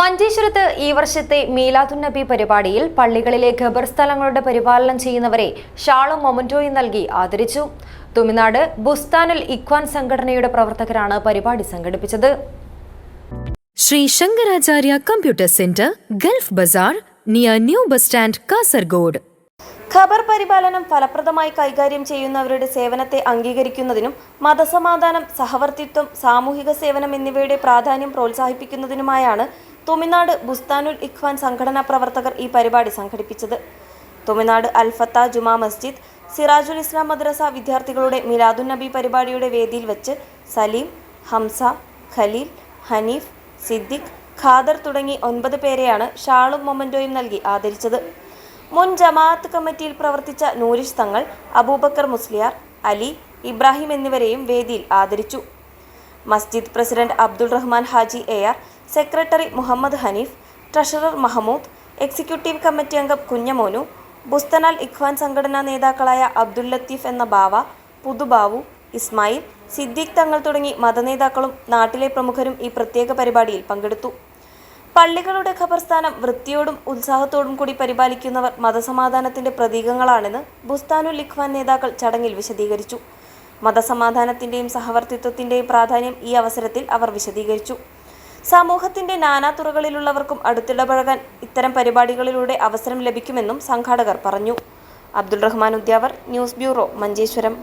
മഞ്ചേശ്വരത്ത് ഈ വർഷത്തെ മീലാദുൻ നബി പരിപാടിയിൽ പള്ളികളിലെ ഖബർ സ്ഥലങ്ങളുടെ പരിപാലനം ചെയ്യുന്നവരെ ഷാളും മൊമന്റോയും നൽകി ആദരിച്ചു. തുമിനാട് ബുസ്താനുൽ ഇഖ്വാൻ സംഘടനയുടെ പ്രവർത്തകരാണ് പരിപാടി സംഘടിപ്പിച്ചത്. Sree Sankaracharya computer centre Gulf Bazar near new bus stand Kasaragod. ഖബർ പരിപാലനം ഫലപ്രദമായി കൈകാര്യം ചെയ്യുന്നവരുടെ സേവനത്തെ അംഗീകരിക്കുന്നതിനും മതസമാധാനം സഹവർത്തിത്വം സാമൂഹിക സേവനം എന്നിവയുടെ പ്രാധാന്യം പ്രോത്സാഹിപ്പിക്കുന്നതിനുമായാണ് തുമിനാട് ബുസ്താനുൽ ഇഖ്വാൻ സംഘടനാ പ്രവർത്തകർ ഈ പരിപാടി സംഘടിപ്പിച്ചത്. തുമിനാട് അൽഫത്ത ജുമാ മസ്ജിദ് സിറാജുൽ ഇസ്ലാം മദ്രസ വിദ്യാർത്ഥികളുടെ മിലാദുൻ നബി പരിപാടിയുടെ വേദിയിൽ വെച്ച് സലീം ഹംസ ഖലീൽ ഹനീഫ് സിദ്ദിഖ് ഖാദർ തുടങ്ങി ഒൻപത് പേരെയാണ് ഷാളും മൊമന്റോയും നൽകി ആദരിച്ചത്. മുൻ ജമാഅത്ത് കമ്മിറ്റിയിൽ പ്രവർത്തിച്ച നൂരിഷ് തങ്ങൾ അബൂബക്കർ മുസ്ലിയാർ അലി ഇബ്രാഹിം എന്നിവരെയും വേദിയിൽ ആദരിച്ചു. മസ്ജിദ് president Abdul Rahman Haji A R secretary Muhammad Hanif treasurer Mahmood executive committee അംഗം കുഞ്ഞമോനു ബുസ്തനാൽ ഇഖ്വാൻ സംഘടനാ നേതാക്കളായ അബ്ദുൽ ലത്തീഫ് എന്ന ബാവ പുതുബാവു ഇസ്മായിൽ സിദ്ദീഖ് തങ്ങൾ തുടങ്ങി മതനേതാക്കളും നാട്ടിലെ പ്രമുഖരും ഈ പ്രത്യേക പരിപാടിയിൽ പങ്കെടുത്തു. പള്ളികളുടെ ഖബർസ്ഥാനം വൃത്തിയോടും ഉത്സാഹത്തോടും കൂടി പരിപാലിക്കുന്നവർ മതസമാധാനത്തിന്റെ പ്രതീകങ്ങളാണെന്ന് ബുസ്താനുൽ ഇഖ്വാൻ നേതാക്കൾ ചടങ്ങിൽ വിശദീകരിച്ചു. മതസമാധാനത്തിന്റെയും സഹവർത്തിത്വത്തിന്റെയും പ്രാധാന്യം ഈ അവസരത്തിൽ അവർ വിശദീകരിച്ചു. സമൂഹത്തിന്റെ നാനാതുറകളിലുള്ളവർക്കും അടുത്തിടപഴകാൻ ഇത്തരം പരിപാടികളിലൂടെ അവസരം ലഭിക്കുമെന്നും സംഘാടകർ പറഞ്ഞു. Abdul Rahman Udyavar news bureau Manjeshwaram.